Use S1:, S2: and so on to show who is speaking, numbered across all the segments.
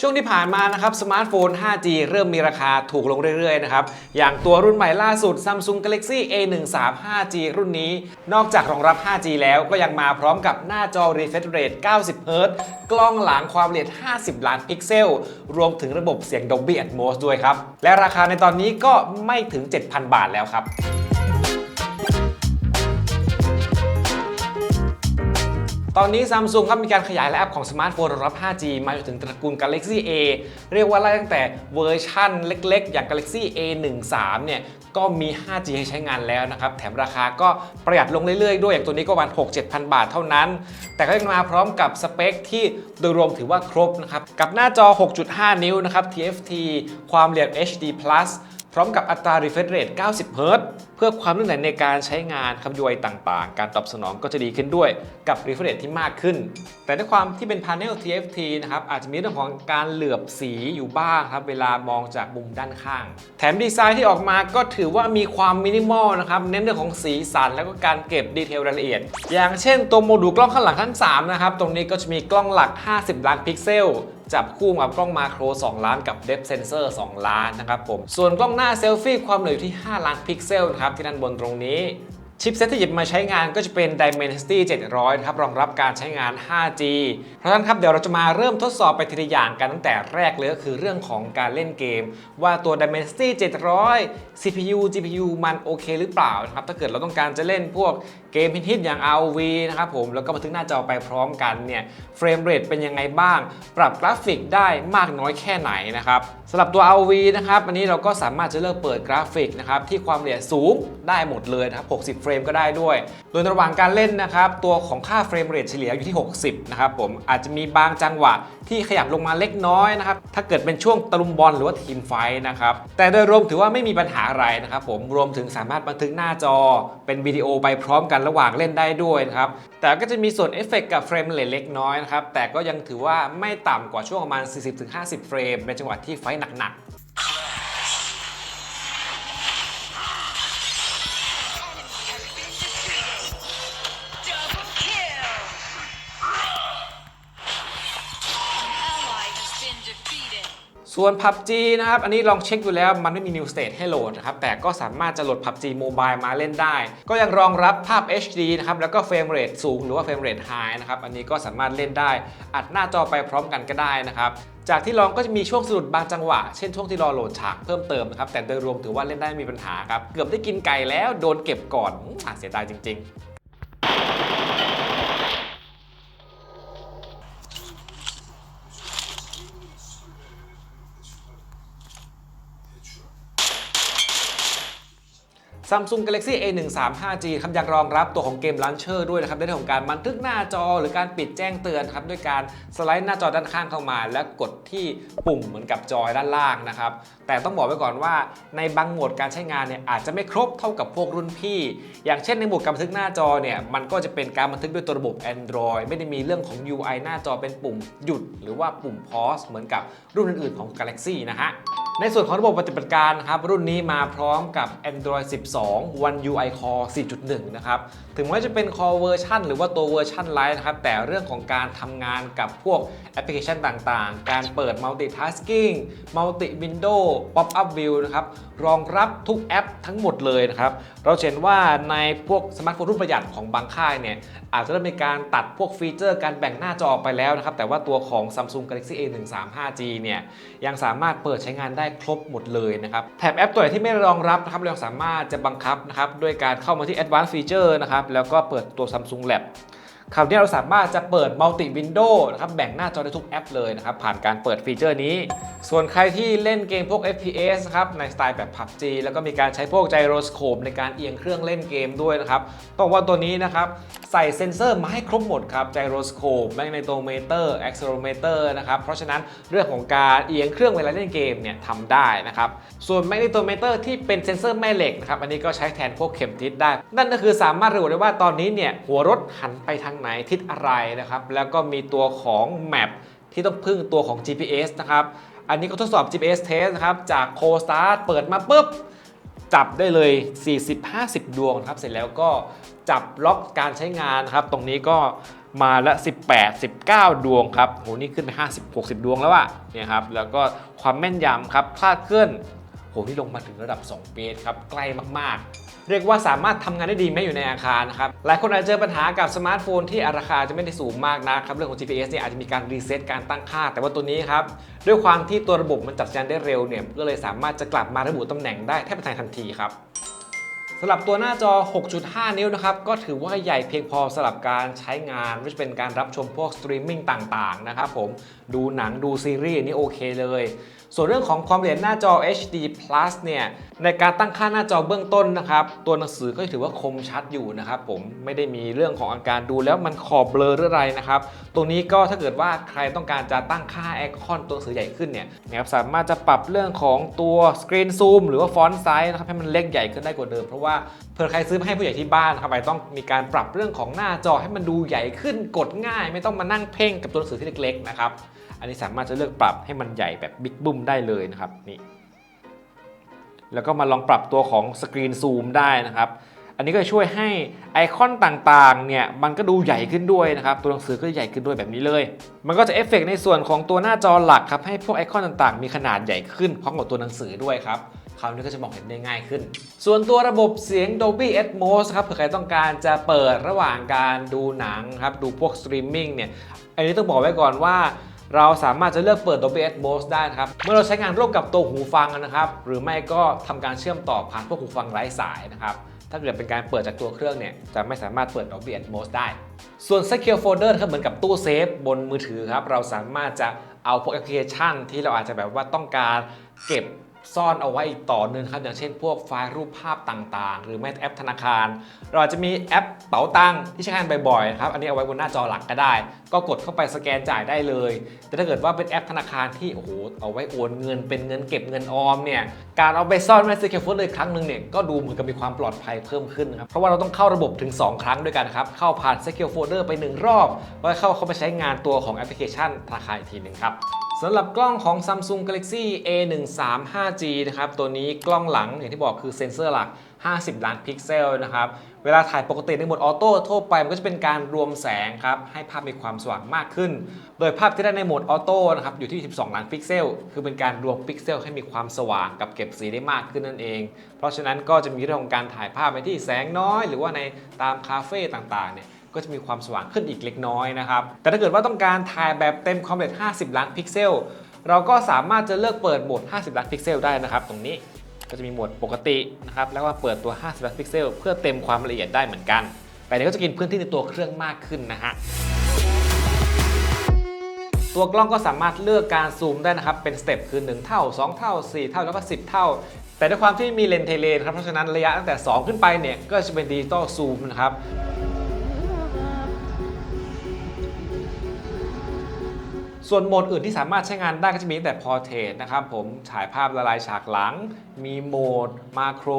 S1: ช่วงที่ผ่านมานะครับสมาร์ทโฟน 5G เริ่มมีราคาถูกลงเรื่อยๆนะครับ อย่างตัวรุ่นใหม่ล่าสุด Samsung Galaxy A13 5G รุ่นนี้ นอกจากรองรับ 5G แล้วก็ยังมาพร้อมกับหน้าจอ refresh rate 90 Hz กล้องหลังความละเอียด 50 ล้านพิกเซล รวมถึงระบบเสียง Dolby Atmos ด้วยครับ และราคาในตอนนี้ก็ไม่ถึง 7,000 บาทแล้วครับ ตอนนี้ Samsung ครับมีการขยายและแอปของสมาร์ทโฟนรองรับ 5G มาจนถึงตระกูล Galaxy A เรียกว่าไล่ตั้งแต่เวอร์ชั่นเล็กๆ อย่าง Galaxy A13 เนี่ยก็มี 5G ให้ใช้งานแล้วนะครับ แถมราคาก็ประหยัดลงเรื่อยๆ ด้วย อย่างตัวนี้ก็ประมาณ6-7,000 บาทเท่านั้น แต่ก็ยังมาพร้อมกับสเปคที่โดยรวมถือว่าครบนะครับ กับหน้าจอ 6.5 นิ้วนะครับ TFT ความละเอียด HD+ พร้อมกับอัตรา refresh rate 90เฮิรตซ์เพื่อความลื่นไหลในการใช้งานคำยวต่างๆ การตอบสนองก็จะดีขึ้นด้วยกับ refresh rate ที่มากขึ้น แต่ด้วยความที่เป็น panel TFT นะครับอาจจะมีเรื่องของการเหลือบสีอยู่บ้างครับ เวลามองจากมุมด้านข้าง แถมดีไซน์ที่ออกมาก็ถือว่ามีความมินิมอลนะครับ เน้นเรื่องของสีสันแล้วก็การเก็บดีเทลรายละเอียด อย่างเช่นตัวโมดูลกล้องข้างหลังทั้ง3นะครับตรงนี้ก็จะมีกล้องหลัก 50 ล้านพิกเซล จับคู่กับกล้องมาโคร 2 ล้านกับ Depth Sensor 2ล้านนะครับผม ส่วนกล้องหน้าเซลฟี่ความเหนืออยู่ที่ 5 ล้านพิกเซลนะครับที่ด้านบนตรงนี้ชิปเซ็ตที่หยิบมาใช้งานก็จะเป็น Dimensity 700ครับรองรับการใช้งาน 5G เพราะฉะนั้นครับเดี๋ยวเราจะมาเริ่มทดสอบไปทีละอย่างกันตั้งแต่แรกเลยก็คือเรื่องของการเล่นเกม ว่าตัว Dimensity 700 CPU GPU มันโอเคหรือเปล่านะครับถ้าเกิดเราต้องการจะเล่นพวกเกมฮิตๆอย่าง RV นะครับผมแล้วก็บันทึกหน้าจอไปพร้อมกันเนี่ยเฟรมเรทเป็นยังไงบ้าง ปรับกราฟิกได้มากน้อยแค่ไหนนะครับสำหรับตัว RV นะครับอันนี้เราก็สามารถจะเลือกเปิดกราฟิกนะครับที่ความละเอียดสูงได้หมดเลยนะครับ60 เฟรมก็ได้ด้วย โดยระหว่างการเล่นนะครับตัวของค่าเฟรมเรทเฉลี่ยอยู่ที่ 60 นะครับผมอาจจะมีบางจังหวะที่ขยับลงมาเล็กน้อยนะครับถ้าเกิดเป็นช่วงตะลุมบอลหรือว่าทีมไฟนะครับแต่โดยรวมถือว่าไม่มีปัญหาอะไรนะครับผมรวมถึงสามารถบันทึกหน้าจอเป็นวิดีโอไปพร้อมกันระหว่างเล่นได้ด้วยนะครับ แต่ก็จะมีส่วนเอฟเฟกต์กับเฟรมเล็กน้อยนะครับ แต่ก็ยังถือว่าไม่ต่ำกว่าช่วงประมาณ 40-50 เฟรมในจังหวะที่ไฟหนักๆ ส่วน PUBG นะครับ อันนี้ลองเช็คดูแล้วมันไม่มี New State ให้โหลดนะครับ แต่ก็สามารถจะโหลด PUBG Mobile มาเล่นได้ ก็ยังรองรับภาพ HD นะครับ แล้วก็เฟรมเรทสูงหรือว่าเฟรมเรทไฮนะครับ อันนี้ก็สามารถเล่นได้ อัดหน้าจอไปพร้อมกันก็ได้นะครับ จากที่ลองก็จะมีช่วงสะดุดบางจังหวะ เช่นช่วงที่รอโหลดฉากเพิ่มเติมนะครับ แต่โดยรวมถือว่าเล่นได้ไม่มีปัญหาครับ เกือบได้กินไก่แล้วโดนเก็บก่อนอืมอะเสียดายจริง ๆ Samsung Galaxy A13 5G ครับยังรองรับตัวของเกม Launcher ด้วยนะครับในเรื่องของการบันทึกหน้าจอหรือการปิดแจ้งเตือนครับด้วยการสไลด์หน้าจอด้านข้างเข้ามา แล้วกดที่ปุ่มเหมือนกับจอยด้านล่างนะครับแต่ต้องบอกไว้ก่อนว่าในบางโหมดการใช้งานเนี่ยอาจจะไม่ครบเท่ากับพวกรุ่นพี่ อย่างเช่นในโหมดการบันทึกหน้าจอเนี่ยมันก็จะเป็นการบันทึกด้วยตัวระบบ Android ไม่ได้มีเรื่องของ UI หน้าจอเป็นปุ่มหยุด หรือว่าปุ่ม pause เหมือนกับรุ่นอื่นๆของ Galaxy นะฮะ ในส่วนของระบบปฏิบัติการนะครับรุ่นนี้มาพร้อมกับ Android 12 One UI Core 4.1 นะครับ ถึงแม้จะเป็น Core เวอร์ชันหรือว่าตัวเวอร์ชันไลท์นะครับ แต่เรื่องของการทำงานกับพวกแอปพลิเคชันต่างๆ การเปิด Multitasking Multi Window Pop Up View นะครับ รองรับทุกแอปทั้งหมดเลยนะครับ เราเห็นว่าในพวกสมาร์ทโฟนรุ่นประหยัดของบางค่ายเนี่ย อาจจะเริ่มมีการตัดพวกฟีเจอร์การแบ่งหน้าจอออกไปแล้วนะครับ แต่ว่าตัวของ Samsung Galaxy A13 5G เนี่ยยังสามารถเปิดใช้งานได้ครบหมดเลยนะครับแถบแอปตัวไหนที่ไม่รองรับนะครับเราสามารถจะบังคับนะครับด้วยการเข้ามาที่ Advanced Feature นะครับแล้วก็เปิดตัว Samsung Lab คราวนี้เราสามารถจะเปิด Multi Window นะครับแบ่งหน้าจอได้ทุกแอปเลยนะครับ ผ่านการเปิดฟีเจอร์นี้ ส่วนใครที่เล่นเกมพวก FPS ครับในสไตล์แบบ PUBG แล้วก็มีการใช้พวก Gyroscope ในการเอียงเครื่องเล่นเกมด้วยนะครับต้องว่าตัวนี้นะครับใส่เซ็นเซอร์มาให้ครบหมดครับ Gyroscope Magnetometer Accelerometer นะครับเพราะฉะนั้นเรื่องของการเอียงเครื่องเวลาเล่นเกมเนี่ยทำได้นะครับส่วน Magnetometer ที่เป็นเซ็นเซอร์แม่เหล็กนะครับอันนี้ก็ใช้แทนพวกเข็มทิศได้ นั่นก็คือสามารถระบุได้ว่าตอนนี้เนี่ยหัวรถหันไปทางไหนทิศอะไรนะครับ แล้วก็มีตัวของ Map ที่ต้องพึ่งตัวของ GPS นะครับ อันนี้ก็ทดสอบ GPS test นะครับ จาก c o s t a r เปิดมาปุ๊บ จับได้เลย 40-50 ดวงครับ เสร็จแล้วก็จับล็อกการใช้งานนะครับ ตรงนี้ก็มาละ 18 19 ดวงครับโหนี่ขึ้นไป 50 60 ดวงแล้วอะเนี่ยครับ แล้วก็ความแม่นยำครับคลาดเคลื่อน โหนี่ลงมาถึงระดับ 2 เมตรครับ ใกล้มากๆ เรียกว่าสามารถทำงานได้ดีแม้อยู่ในอาคารนะครับ หลายคนอาจจะเจอปัญหากับสมาร์ทโฟนที่ราคาจะไม่ได้สูงมากนะครับ เรื่องของ GPS เนี่ยอาจจะมีการรีเซ็ตการตั้งค่า แต่ว่าตัวนี้ครับ ด้วยความที่ตัวระบบมันจัดสัญญาณได้เร็วเนี่ย ก็เลยสามารถจะกลับมาระบุตำแหน่งได้แทบจะทันทีครับสำหรับตัวหน้าจอ 6.5 นิ้วนะครับ ก็ถือว่าใหญ่เพียงพอสำหรับการใช้งานไม่ว่าจะเป็นการรับชมพวกสตรีมมิ่งต่าง ๆ นะครับผม ดูหนังดูซีรีส์นี่โอเคเลย ส่วนเรื่องของความละเอียดหน้าจอ HD Plus เนี่ยในการตั้งค่าหน้าจอเบื้องต้นนะครับ ตัวหนังสือก็ถือว่าคมชัดอยู่นะครับผมไม่ได้มีเรื่องของอาการดูแล้วมันขอบเบลอหรืออะไรนะครับตรงนี้ก็ถ้าเกิดว่าใครต้องการจะตั้งค่าไอคอนตัวหนังสือใหญ่ขึ้นเนี่ยนะครับสามารถจะปรับเรื่องของตัวสกรีนซูมหรือว่าฟอนต์ไซส์นะครับให้มันเล็กใหญ่ขึ้นได้กว่าเดิม เพราะว่าเผื่อใครซื้อมาให้ผู้ใหญ่ที่บ้านครับอาจจะต้องมีการปรับเรื่องของหน้าจอให้มันดูใหญ่ขึ้นกดง่าย ไม่ต้องมานั่งเพ่งกับตัวหนังสือที่เล็กๆนะครับ อันนี้สามารถจะเลือกปรับให้มันใหญ่แบบบิ๊กบุ้มได้เลยนะครับนี่แล้วก็มาลองปรับตัวของสกรีนซูมได้นะครับ อันนี้ก็จะช่วยให้ไอคอนต่างๆเนี่ยมันก็ดูใหญ่ขึ้นด้วยนะครับ ตัวหนังสือก็จะใหญ่ขึ้นด้วยแบบนี้เลย มันก็จะเอฟเฟกต์ในส่วนของตัวหน้าจอหลักครับให้พวกไอคอนต่างๆ มีขนาดใหญ่ขึ้นพร้อมกับตัวหนังสือด้วยครับคราวนี้ก็จะมองเห็นได้ง่ายขึ้น ส่วนตัวระบบเสียง Dolby Atmos ครับเผื่อใครต้องการจะเปิดระหว่างการดูหนังครับดูพวกสตรีมมิ่งเนี่ย อันนี้ต้องบอกไว้ก่อนว่า เราสามารถจะเลือกเปิด Dolby Atmos ได้นะครับ เมื่อเราใช้งานร่วมกับตัวหูฟังนะครับ หรือไม่ก็ทำการเชื่อมต่อผ่านพวกหูฟังไร้สายนะครับ ถ้าเกิดเป็นการเปิดจากตัวเครื่องเนี่ย จะไม่สามารถเปิด Dolby Atmos ได้ ส่วน Secure Folder ครับเหมือนกับตู้เซฟบนมือถือครับ เราสามารถจะเอาพวกแอปพลิเคชัน ที่เราอาจจะแบบว่าต้องการเก็บ ซ่อนเอาไว้อีกต่อหนึ่งครับอย่างเช่นพวกไฟล์รูปภาพต่างๆ หรือแม้แต่แอปธนาคาร เราจะมีแอปเป๋าตังค์ที่ใช้งานบ่อยๆครับอันนี้เอาไว้บนหน้าจอหลักก็ได้ ก็กดเข้าไปสแกนจ่ายได้เลย แต่ถ้าเกิดว่าเป็นแอปธนาคารที่โอ้โหเอาไว้โอนเงินเป็นเงินเก็บเงินออมเนี่ยการเอาไปซ่อนไว้ใน Secure Folder ครั้งหนึ่งเนี่ยก็ดูเหมือนกับมีความปลอดภัยเพิ่มขึ้นครับเพราะว่าเราต้องเข้าระบบถึง 2 ครั้งด้วยกันครับเข้าผ่าน Secure Folder ไป 1 รอบแล้วเข้าเข้าไปใช้งานตัวของแอปพลิเคชันธนาคารอีกทีหนึ่งครับสำหรับกล้องของ Samsung Galaxy A 135 5G นะครับตัวนี้กล้องหลังอย่างที่บอกคือเซ็นเซอร์หลัก 50 ล้านพิกเซลนะครับเวลาถ่ายปกติในโหมดออโต้ทั่วไปมันก็จะเป็นการรวมแสงครับให้ภาพมีความสว่างมากขึ้น โดยภาพที่ได้ในโหมดออโต้นะครับอยู่ที่ 12 ล้านพิกเซล คือเป็นการรวมพิกเซลให้มีความสว่างกับเก็บสีได้มากขึ้นนั่นเอง เพราะฉะนั้นก็จะมีเรื่องของการถ่ายภาพไปที่แสงน้อย หรือว่าในตามคาเฟ่ต่างๆเนี่ยก็จะมีความสว่างขึ้นอีกเล็กน้อยนะครับแต่ถ้าเกิดว่าต้องการถ่ายแบบเต็มความละเอียด 50 ล้านพิกเซล เราก็สามารถจะเลือกเปิดโหมด 50 ล้านพิกเซลได้นะครับ ตรงนี้ก็จะมีโหมดปกตินะครับแล้วก็เปิดตัว 50 ล้านพิกเซลเพื่อเต็มความละเอียดได้เหมือนกัน แต่เดี๋ยวก็จะกินพื้นที่ในตัวเครื่องมากขึ้นนะฮะตัวกล้องก็สามารถเลือกการซูมได้นะครับ เป็นสเต็ปคือ 1 เท่า 2 เท่า 4 เท่าแล้วก็ 10 เท่า แต่ด้วยความที่มีเลนส์เทเลนครับเพราะฉะนั้นระยะตั้งแต่ 2 ขึ้นไปเนี่ยก็จะเป็นดิจิตอลซูมนะครับ ส่วนโหมดอื่นที่สามารถใช้งานได้ก็จะมีตั้งแต่ Portrait นะครับผมถ่ายภาพละลายฉากหลัง มีโหมดมาโคร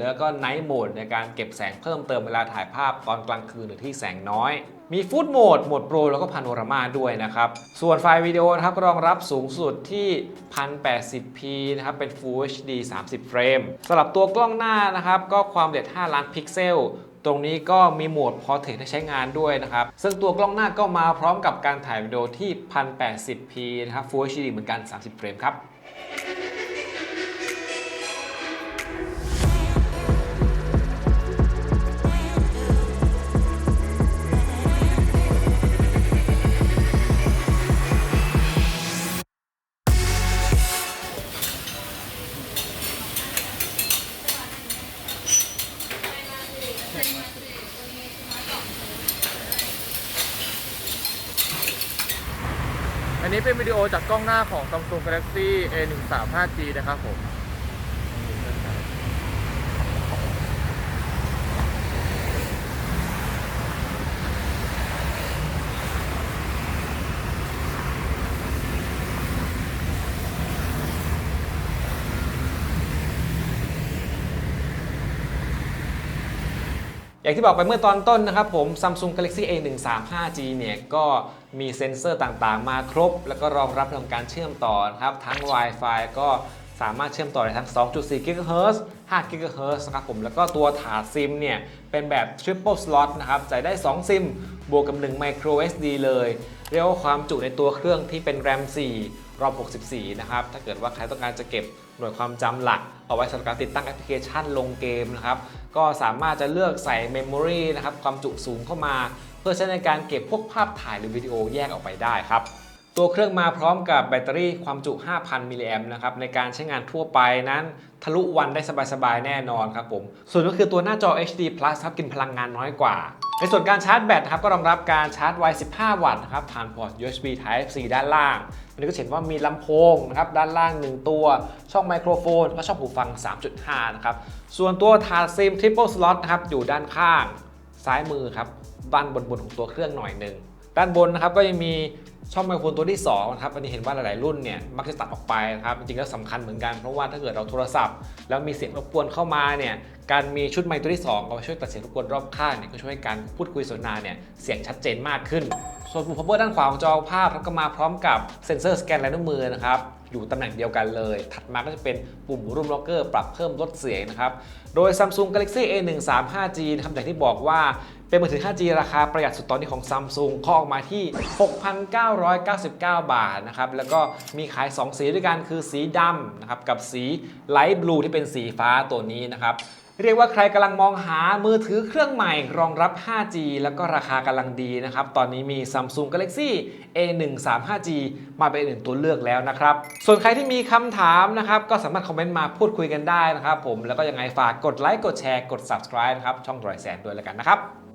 S1: แล้วก็ Night Mode ในการเก็บแสงเพิ่มเติมเวลาถ่ายภาพตอนกลางคืนหรือที่แสงน้อยมีฟู d โหมดโหมดโปรแล้วก็พาโนรามาด้วยนะครับ ส่วนไฟล์วิดีโอนะครับรองรับสูงสุดที่ 1080p นะครับ เป็น Full HD 30 เฟรมสำหรับตัวกล้องหน้านะครับ ก็ความละเอียด 5 ล้านพิกเซล ตรงนี้ก็มีโหมด Portrait ให้ใช้งานด้วยนะครับ ซึ่งตัวกล้องหน้าก็มาพร้อมกับการถ่ายวิดีโอที่ 1080p นะครับ Full HD เหมือนกัน 30 เฟรมครับ
S2: วิดีโอจากกล้องหน้าของ Samsung Galaxy A13 5G นะครับผม
S1: อย่างที่บอกไปเมื่อตอนต้นนะครับผม Samsung Galaxy A13 5G เนี่ยก็มีเซ็นเซอร์ต่างๆ มาครบ แล้วก็รองรับเรื่องการเชื่อมต่อนะครับทั้ง Wi-Fi ก็ สามารถเชื่อมต่อได้ทั้ง 2.4 GHz 5 GHz นะครับผม แล้วก็ตัวถาดซิมเนี่ย เป็นแบบ Triple Slot นะครับใส่ได้ 2 ซิม บวกกับ 1 Micro SD เลย เรียกว่าความจุในตัวเครื่องที่เป็น RAM 4 รอบ 64 นะครับ ถ้าเกิดว่าใครต้องการจะเก็บหน่วยความจำหลัก เอาไว้สำหรับการติดตั้งแอปพลิเคชันลงเกมนะครับ ก็สามารถจะเลือกใส่ Memory นะครับ ความจุสูงเข้ามา เพื่อใช้ในการเก็บพวกภาพถ่ายหรือวิดีโอแยกออกไปได้ครับ ตัวเครื่องมาพร้อมกับแบตเตอรี่ความจุ 5,000 มิลลิแอมป์นะครับในการใช้งานทั่วไปนั้นทะลุวันได้สบายๆ แน่นอนครับผม ส่วนก็คือตัวหน้าจอ HD Plus ครับกินพลังงานน้อยกว่า ในส่วนการชาร์จแบตนะครับก็รองรับการชาร์จไว 15 วัตต์นะครับผ่านพอร์ต USB Type C ด้านล่างอันนี้ก็เห็นว่ามีลำโพงนะครับด้านล่าง 1 ตัว ช่องไมโครโฟนและช่องหูฟัง 3.5 นะครับ ส่วนตัวถาดซิม Triple Slot นะครับอยู่ด้านข้างซ้ายมือครับด้านบนบนของตัวเครื่องหน่อยหนึ่งด้านบนนะครับก็ยังมี ช่องไมโครโฟนตัวที่2นะครับอันนี้เห็นว่าหลายๆรุ่นเนี่ยมักจะตัดออกไปนะครับจริงๆแล้วสำคัญเหมือนกันเพราะว่าถ้าเกิดเราโทรศัพท์ แล้วมีเสียงรบกวนเข้ามาเนี่ยการมีชุดไมค์ตัวที่2เอาไว้ช่วยตัดเสียงรบกวนรอบข้างเนี่ยก็ช่วยให้การพูดคุยสนทนาเนี่ยเสียงชัดเจนมากขึ้น ส่วนปุ่ม power ด้านขวาของจอภาพครับก็มาพร้อมกับเซ็นเซอร์สแกนลายนิ้วมือนะครับอยู่ตำแหน่งเดียวกันเลย ถัดมาก็จะเป็นปุ่มรูมล็อกเกอร์ปรับเพิ่มลดเสียงนะครับโดย Samsung Galaxy A13 5G นะครับอย่างที่บอกว่า เป็นมือถือ 5G ราคาประหยัดสุดตอนนี้ของ Samsung เคาะออกมาที่ 6,999 บาทนะครับ แล้วก็มีขาย 2 สีด้วยกันคือสีดำนะครับ กับสีไลท์บลูที่เป็นสีฟ้าตัวนี้นะครับเรียกว่าใครกำลังมองหามือถือเครื่องใหม่รองรับ 5G แล้วก็ราคากำลังดีนะครับ ตอนนี้มี Samsung Galaxy A13 5G มาเป็นอีกหนึ่งตัวเลือกแล้วนะครับ ส่วนใครที่มีคำถามนะครับ ก็สามารถคอมเมนต์มาพูดคุยกันได้นะครับผม แล้วก็ยังไงฝากกดไลค์ กดแชร์ กด subscribe นะครับ ช่องรอยแสนด้วยแล้วกันนะครับ